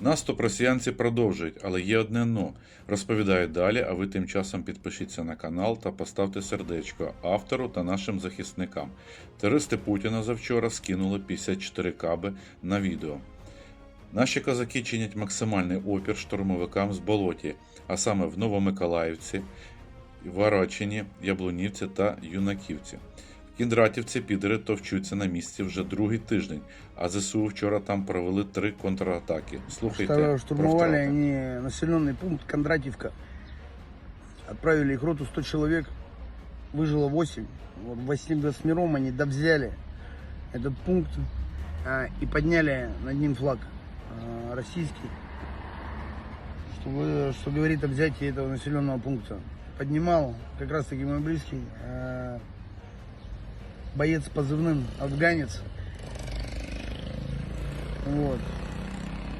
Наступ росіянці продовжують, але є одне но. Розповідаю далі, а ви тим часом підпишіться на канал та поставте сердечко автору та нашим захисникам. Терористи Путіна завчора скинули 54 каби на відео. Наші козаки чинять максимальний опір штурмовикам з болоті, а саме в Новомиколаївці, Варачині, Яблунівці та Юнаківці. В Кіндратівці підери товчуться на місці вже другий тиждень, а ЗСУ вчора там провели три контратаки. Слухайте, Второе, про штурмовали втрати. они населенный пункт Кондратьевка. Отправили их роту 100 человек. Выжило 8. Вот восьми- восьмером они довзяли этот пункт а, и подняли над ним флаг а, российский. Что, вы- что говорит о взятии этого населенного пункта. Поднимал как раз таки мой близкий а, боец с позывным афганец. Вот.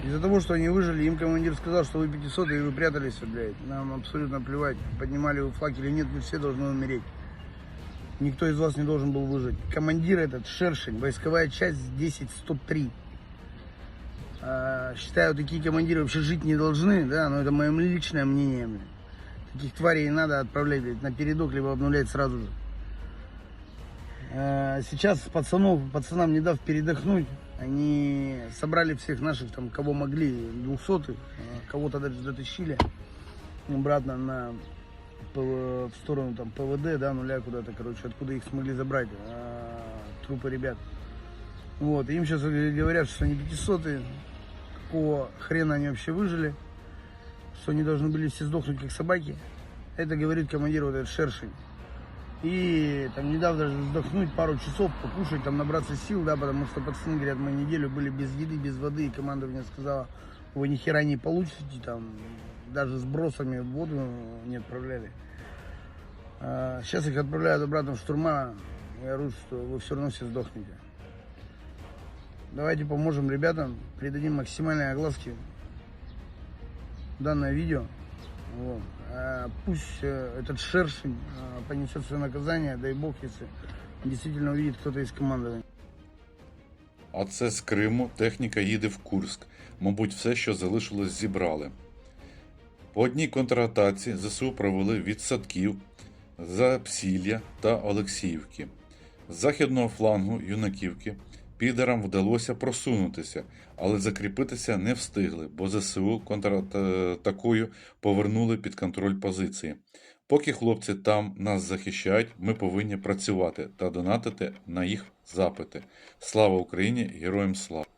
Из-за того, что они выжили, им командир сказал, что вы 500 и вы прятались, блядь. Нам абсолютно плевать, поднимали вы флаг или нет, вы все должны умереть. Никто из вас не должен был выжить. Командир этот, Шершень, войсковая часть 10103. А, считаю, такие командиры вообще жить не должны, да, но это мое личное мнение. Таких тварей надо отправлять блядь, на передок, либо обнулять сразу же. А, Сейчас пацанов, пацанам не дав передохнуть, они собрали всех наших, там, кого могли, двухсотых, а, кого-то даже дотащили обратно на в сторону там ПВД, да, нуля куда-то, короче, откуда их смогли забрать, а, трупы ребят. Вот, им сейчас говорят, что они 500 какого хрена они вообще выжили, что они должны были все сдохнуть как собаки. Это говорит командир вот этот Шершень. И там недавно даже вздохнуть пару часов, покушать, там набраться сил, да, потому что пацаны говорят, мы неделю были без еды, без воды, и командование сказала, вы ни хера не получите, там, даже с бросами в воду не отправляли. А, сейчас их отправляют обратно в штурма, и орут, что вы все равно все сдохнете. Давайте поможем ребятам, придадим максимальной огласки данное видео. Вот. А пусть э, этот шершень э, понесет свое наказание, дай бог, если действительно увидит кто-то из командования. А це з Криму техніка їде в Курск. Мабуть, все, що залишилось, зібрали. По одній контратаці ЗСУ провели від Садків, Запсілля та Олексіївки. З західного флангу юнаківки підерам вдалося просунутися, але закріпитися не встигли, бо ЗСУ контратакою повернули під контроль позиції. Поки хлопці там нас захищають, ми повинні працювати та донатити на їх запити. Слава Україні! Героям слава!